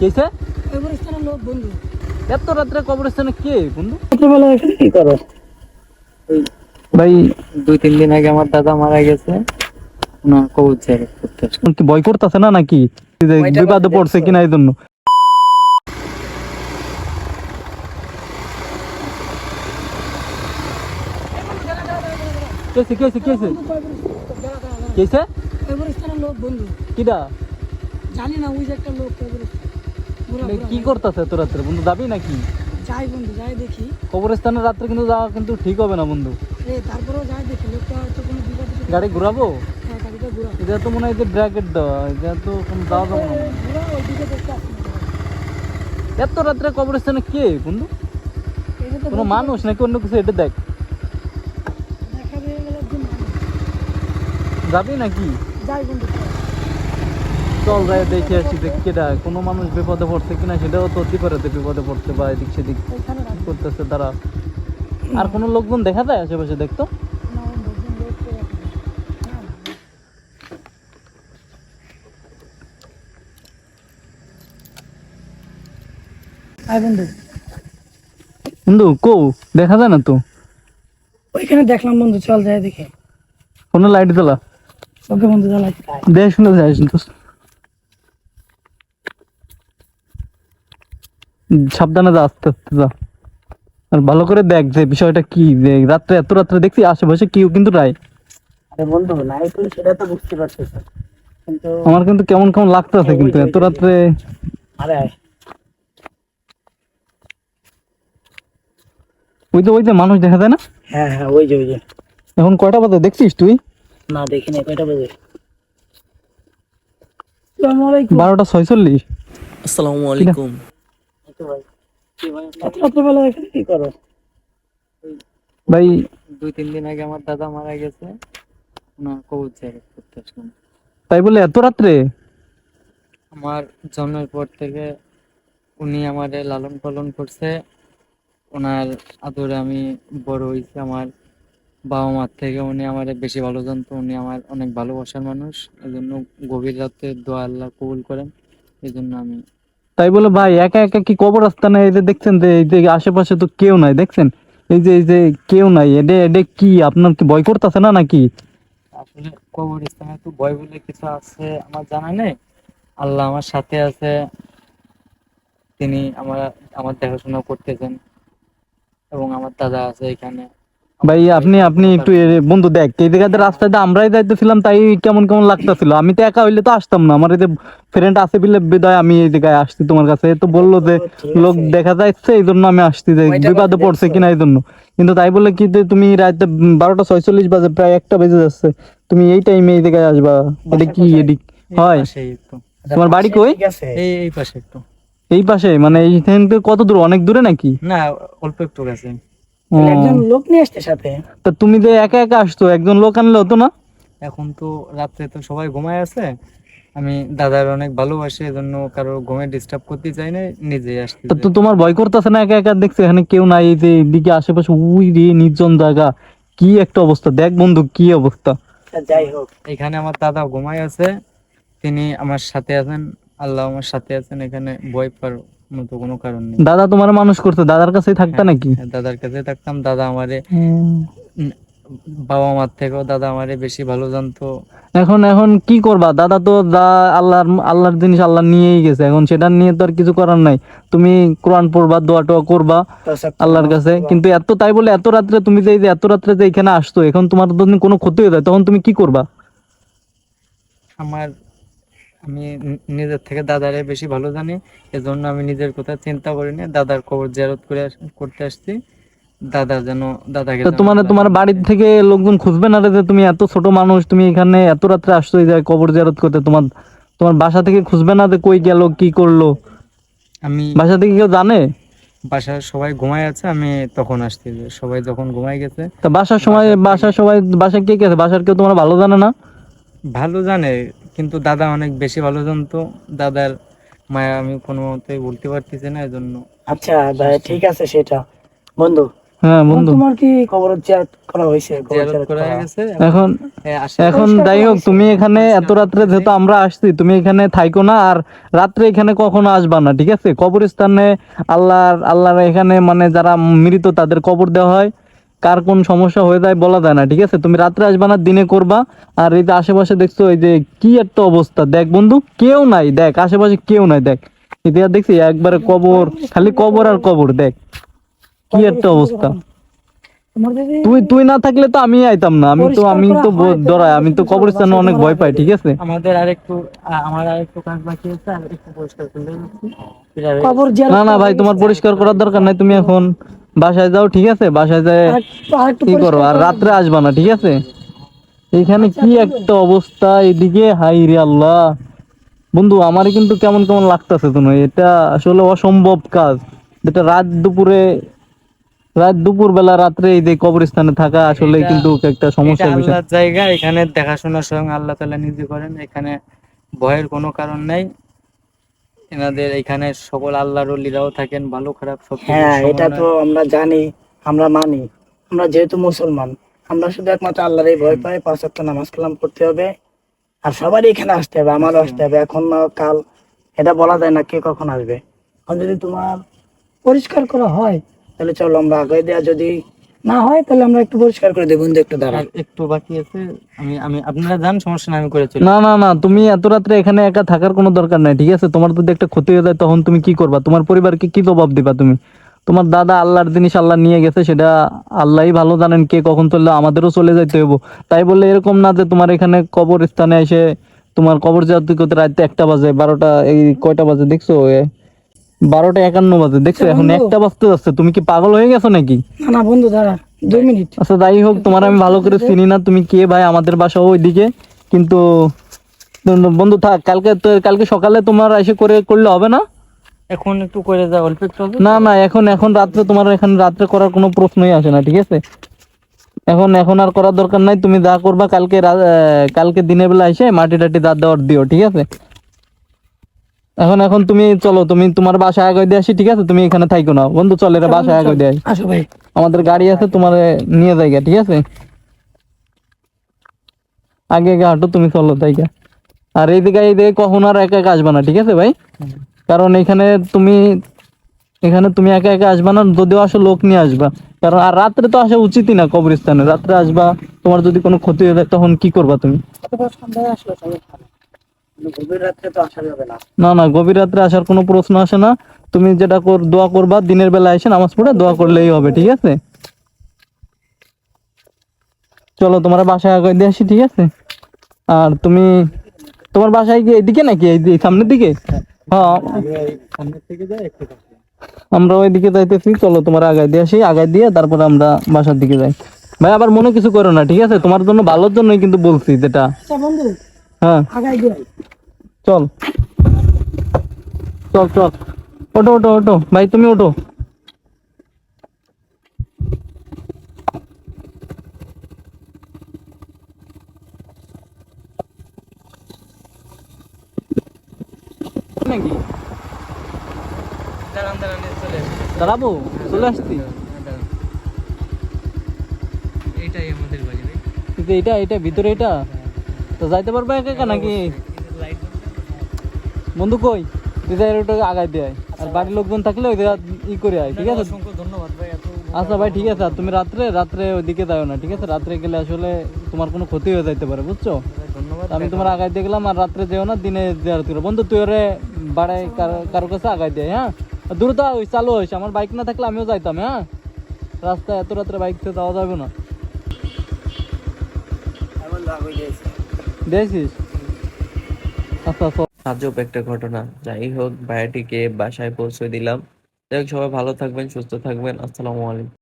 কেছে কবরস্থানের লোক বন্ধু। এত রাত্রে কবরস্থানে কে বন্ধু? রাত্রেবেলা এখানে কি করো? ভাই দুই তিন দিন আগে আমার দাদা মারা গেছে। ওনার কবর জিয়ারত করতে কি ভয় করতেছে না নাকি? এই যে বিপদে পড়ছে। কিনা এই জন্য। কবরস্থানের লোক বন্ধু। কিডা? জানি না ওই যে একটা লোক কবরস্থান। কি করতেছে এত রাত্রে? বন্ধু যাবি নাকি? যাই বন্ধু যাই দেখি। কবরস্থানে রাত্রে কিন্তু যাওয়া কিন্তু ঠিক হবে না বন্ধু। তারপরেও যাই দেখি লোকটা হয়তো কোনো বিপদ গাড়ি ঘুরাবো? হ্যাঁ গাড়িটা ঘুরা এটা তো মনে হয় যে ব্র্যাকেট দেওয়া এটা তো কোনো যাওয়া যাবে না। এত রাত্রে কবরস্থানে কে বন্ধু? কোনো মানুষ নাকি অন্য কিছু? এটা দেখ। যাবি নাকি? যাই বন্ধু চল যাই দেখে আসি দেখ কেটা কোনো মানুষ বিপদে পড়ছে কিনা সেটাও তো পারে বিপদে পড়ছে বা এদিক সেদিক করতেছে তারা। আর কোনো লোকজন দেখা যায় আশেপাশে দেখতো? বন্ধু কো দেখা যায় না তো? ওইখানে দেখলাম বন্ধু চল যায় দেখি। কোনো লাইট জ্বালা। ওকে বন্ধু জ্বালাই। দেখ শুনে যাই সাবধানে যা আস্তে আস্তে যা। আর ভালো করে দেখ যে বিষয়টা কি যে রাত্রে এত রাত্রে দেখছি আশেপাশে কেউ কিন্তু নাই। আরে বন্ধু নাই তো সেটা তো বুঝতে পারছিস কিন্তু আমার কিন্তু কেমন কেমন লাগতেছে কিন্তু এত রাত্রে। আরে ওই যে ওই যে মানুষ দেখা যায় না? হ্যাঁ হ্যাঁ ওই যে ওই যে। এখন কয়টা বাজে দেখছিস তুই? না দেখিনি কয়টা বাজে? আসসালামু আলাইকুম। বারোটা ছয়চল্লিশ। আসসালামু আলাইকুম। রাত্রেবেলা এখানে কি করো? ভাই দুই তিন দিন আগে আমার দাদা মারা গেছে। ওনার কবর জিয়ারত করতে আসলাম। তাই বলে এত রাত্রে? আমার জন্মের পর থেকে উনি আমারে লালন পালন করছে। ওনার আদরে আমি বড় হয়েছি। আমার বাবা মার থেকে উনি আমার বেশি ভালো জানতো। উনি আমার অনেক ভালোবাসার মানুষ। এই জন্য গভীর রাতে দোয়া আল্লাহ কবুল করেন। এই জন্য আমি তাই বলে, ভাই, একা একা কি কবরস্থানে এই যে দেখছেন যে এই যে আশেপাশে তো কেউ নাই, দেখছেন? এই যে এই যে কেউ নাই, এডে এডে কি, আপনার কি ভয় করতেছে না নাকি? আসলে কবরস্থানে তো ভয় বলে কিছু আছে আমার জানা নেই। আল্লাহ আমার সাথে আছে। তিনি আমার আমার দেখাশোনা করতেছেন। এবং আমার দাদা আছে এখানে। ভাই আপনি আপনি একটু বন্ধু দেখ এই জায়গাতে রাস্তাতে আমরাই যাইতেছিলাম তাই কেমন কেমন লাগতেছিল। আমি তো একা হইলে তো আসতাম না। আমার এই যে ফ্রেন্ড আছে বলে বিদায় আমি এই জায়গায় আসছি তোমার কাছে। তো বলল যে লোক দেখা যাচ্ছে এই জন্য আমি আসছি যে বিপদে পড়ছে কিনা এই জন্য কিন্তু তাই বলে কি যে তুমি রাতে বারোটা ছয়চল্লিশ বাজে প্রায় একটা বেজে যাচ্ছে। তুমি এই টাইমে এই জায়গায় আসবা? এটা কি এদিক? হয়। তোমার বাড়ি কই? এই এই পাশে একটু। এই পাশে? মানে এইখান থেকে কত দূর? অনেক দূরে নাকি? না অল্প একটু গেছে। একজন লোক নিয়ে আসতে সাথে? তা তুমি যে একা একা আসতো একজন লোক আনলে হতো না? এখন তো রাত্রে তো সবাই ঘুমায় আছে। আমি দাদার অনেক ভালোবাসি এজন্য কারও ঘুমে ডিস্টার্ব করতে চাই না নিজেই আসতে তা তো তোমার ভয় করতেছে না একা একা? দেখছ এখানে কেউ নাই এই যে এদিকে আশেপাশে উই রে নির্জন জায়গা। কি একটা অবস্থা? দেখ বন্ধু কি অবস্থা? যাই হোক। এখানে আমার দাদা ঘুমায় আছে তিনি আমার সাথে আছেন আল্লাহ আমার সাথে আছেন এখানে ভয় পাওয়ার মতো কোনো কারণ নেই। দাদা তোমার মানুষ করতে দাদার কাছেই থাকতা নাকি? হ্যাঁ, দাদার কাছে থাকতাম দাদা আমারে বাবা মার থেকেও দাদা আমারে বেশি ভালো জানতো। এখন এখন কি করবা? দাদা তো যা আল্লাহর আল্লাহর জিনিস আল্লাহ নিয়েই গেছে। এখন সেটা নিয়ে তো আর কিছু করার নাই। তুমি কোরআন পড়বা দোয়া টোয়া করবা আল্লাহর কাছে। কিন্তু এত তাই বলে এত রাত্রে তুমি যে এত রাত্রে যে এখানে আসতো এখন তোমার যদি কোনো ক্ষতি হয়ে যায় তখন তুমি কি করবা? আমার আমি নিজের থেকে দাদারে বেশি ভালো জানি এজন্য আমি নিজের কথা চিন্তা করিনি দাদার কবর জিয়ারত করে করতে আসছি। দাদা যেন দাদাকে তোমার তোমার বাড়ির থেকে লোকজন খুঁজবে না রে যে তুমি এত ছোট মানুষ তুমি এখানে এত রাত্রে আসছো এই কবর জিয়ারত করতে তোমার তোমার বাসা থেকে খুঁজবে না যে কই গেল কি করল? আমি বাসা থেকে কেউ জানে? বাসায় সবাই ঘুমায় আছে আমি তখন আসছি যে সবাই যখন ঘুমায় গেছে। তা বাসার সময় বাসার সবাই বাসায় কে কে আছে? বাসার কেউ তোমার ভালো জানে না? ভালো জানে কিন্তু দাদা অনেক বেশি ভালো জানতো। দাদার মায়া আমি কোনো মতেই বলতে পারতেছি না এজন্য আচ্ছা ভাই ঠিক আছে সেটা। বন্ধু হ্যাঁ বন্ধু। তোমার কি কবর জিয়ারত করা হয়েছে। হয়ে এখন হ্যাঁ, এখন যাই হোক তুমি এখানে এত রাত্রে যেহেতু আমরা আসছি তুমি এখানে থাইকো না আর রাত্রে এখানে কখনো আসবা না ঠিক আছে? কবরস্থানে আল্লাহর আল্লাহর এখানে মানে যারা মৃত তাদের কবর দেওয়া হয়। কার কোন সমস্যা হয়ে যায় বলা যায় না ঠিক আছে? তুমি রাত্রে আসবা না দিনে করবা। আর এই যে আশেপাশে দেখছ এই যে কি একটা অবস্থা। দেখ বন্ধু কেউ নাই দেখ আশেপাশে কেউ নাই দেখ। এটা দেখছি একবারে কবর খালি কবর আর কবর দেখ। কি একটা অবস্থা। তুই তুই না থাকলে তো আমি আইতাম না। আমি তো আমি তো ডরাই আমি তো কবরস্থানে অনেক ভয় পাই ঠিক আছে? আমাদের আরেকটু আ- আমার আরেকটু কাজ বাকি আছে আর একটু পরিষ্কার জিয়ারত না না ভাই তোমার পরিষ্কার করার দরকার নাই তুমি এখন বাসায় যাও ঠিক আছে? বাসায় যায় কি করো? আর রাত্রে আসবা না ঠিক আছে? এখানে কি একটা অবস্থা এদিকে? হাই রে আল্লাহ। বন্ধু আমার কিন্তু কেমন কেমন লাগতেছে তুমি এটা আসলে অসম্ভব কাজ। যেটা রাত দুপুরে রাত দুপুর বেলা রাত্রে এই যে কবরস্থানে থাকা আসলে কিন্তু একটা এটা সমস্যার বিষয় জায়গা এখানে দেখাশোনা স্বয়ং আল্লাহ তাআলা নিজে করেন এখানে ভয়ের কোনো কারণ নাই। এনাদের এখানে সকল আল্লাহর ওলিরাও থাকেন ভালো খারাপ সব হ্যাঁ এটা তো আমরা জানি আমরা মানি। আমরা যেহেতু মুসলমান আমরা শুধু একমাত্র আল্লাহরই ভয় পাই পাঁচ ওয়াক্ত নামাজ কালাম পড়তে হবে আর সবারই এখানে আসতে হবে আমারও আসতে হবে। এখন না কাল এটা বলা যায় না কে কখন আসবে। এখন যদি তোমার পরিষ্কার করা হয় তাহলে চলো আমরা আগে দেওয়া যদি না হয় তাহলে আমরা একটু পরিষ্কার করে দেবো একটু দাঁড়া একটু বাকি আছে আমি আমি আপনারা যান সমস্যা নাই আমি করে চলি। না না না তুমি এত রাত্রে এখানে একা থাকার কোনো দরকার নাই ঠিক আছে? তোমার যদি একটা ক্ষতি হয়ে যায় তখন তুমি কি করবা? তোমার পরিবারকে কি জবাব দিবা তুমি? তোমার দাদা আল্লাহর জিনিস আল্লাহ নিয়ে গেছে সেটা আল্লাহই ভালো জানেন কে কখন চললে আমাদেরও চলে যাইতে হইব। তাই বললে এরকম না যে তোমার এখানে কবর স্থানে এসে তোমার কবর যাত্রী করতে রাতে একটা বাজে বারোটা এই কয়টা বাজে দেখছ? বারোটা একান্ন বাজে। দেখছ এখন একটা বাজতে যাচ্ছে। তুমি কি পাগল হয়ে গেছো নাকি? না না বন্ধু দাঁড়া দুই মিনিট। আচ্ছা যাই হোক তোমার আমি ভালো করে চিনি না। তুমি কে ভাই? আমাদের বাসা ওইদিকে। কিন্তু বন্ধু থাক কালকে তো কালকে সকালে তোমার এসে করে করলে হবে না? এখন একটু করে যা অল্প একটু না না এখন এখন রাত্রে তোমার এখানে রাত্রে করার কোনো প্রশ্নই আসে না ঠিক আছে? এখন এখন আর করার দরকার নাই। তুমি যা করবা কালকে কালকে দিনের বেলা এসে মাটি টাটি দাঁত দেওয়ার দিও ঠিক আছে? এখন এখন তুমি চলো তুমি তোমার বাসায় আগে দিয়ে আসি ঠিক আছে? তুমি এখানে থাইকো না বন্ধু চল এরা বাসায় আগে দিয়ে আসো। ভাই। আমাদের গাড়ি আছে তোমার নিয়ে যাইগা ঠিক আছে? আগে আগে হাঁটো তুমি চলো তাইগা আর এই দিকে এই দিকে কখন আর একা একা আসবা না ঠিক আছে ভাই? কারণ এখানে তুমি এখানে তুমি একা একা আসবা না যদিও আসো লোক নিয়ে আসবা। কারণ আর রাত্রে তো আসা উচিতই না কবরস্থানে। রাত্রে আসবা তোমার যদি কোনো ক্ষতি হয়ে যায় তখন কি করবা তুমি? না। না না গভীর রাত্রে আসার কোনো প্রশ্ন আসে না। তুমি যেটা কর দোয়া করবা দিনের বেলা এসে নামাজ পড়ে দোয়া করলেই হবে ঠিক আছে? চলো তোমার বাসায় আগে দিয়ে আসি ঠিক আছে? আর তুমি তোমার বাসায় কি এদিকে নাকি? এই সামনের দিকে? হ্যাঁ। যাই আমরা ওইদিকে যাইতেছি। চলো তোমার আগায় দিয়ে আসি আগায় দিয়ে তারপরে আমরা বাসার দিকে যাই। ভাই আবার মনে কিছু করো না ঠিক আছে? তোমার জন্য ভালোর জন্যই কিন্তু বলছি যেটা। আচ্ছা হ্যাঁ। চল। চল চল। ওটো ওটো ওটো ভাই তুমি ওটো নাকি? দাঁড়াবো? চলে আসছি? আমাদের বাড়ি কিন্তু এটা এটা ভিতরে এটা? তো যাইতে পারবে একা একা নাকি? বন্ধু কই? তুই যাই ওটা আগায় দিয়ে। আর বাড়ির লোকজন থাকলে ওই ই করে আয় ঠিক আছে? ধন্যবাদ ভাই আচ্ছা ভাই ঠিক আছে। আর তুমি রাত্রে রাত্রে ওইদিকে যাও না ঠিক আছে? রাত্রে গেলে আসলে তোমার কোনো ক্ষতি হয়ে যাইতে পারে বুঝছ? আমি তোমার আগায় দিয়ে গেলাম আর রাত্রে যেও না দিনে দেওয়ার করো বন্ধু তুই ওরে বাড়াই কারো- কারও কাছে আগায় দিয়ে হ্যাঁ? দ্রুত ওই চালু হয়েছে। আমার বাইক না থাকলে আমিও যাইতাম হ্যাঁ? রাস্তায় এত রাত্রে বাইক থেকে যাওয়া যাবে না। দেখছিস আচ্ছা আচ্ছা। আজব একটা ঘটনা। যাই হোক, ভাইয়াটিকে বাসায় পৌঁছে দিলাম। যাই হোক, সবাই ভালো থাকবেন, সুস্থ থাকবেন। আসসালামু আলাইকুম।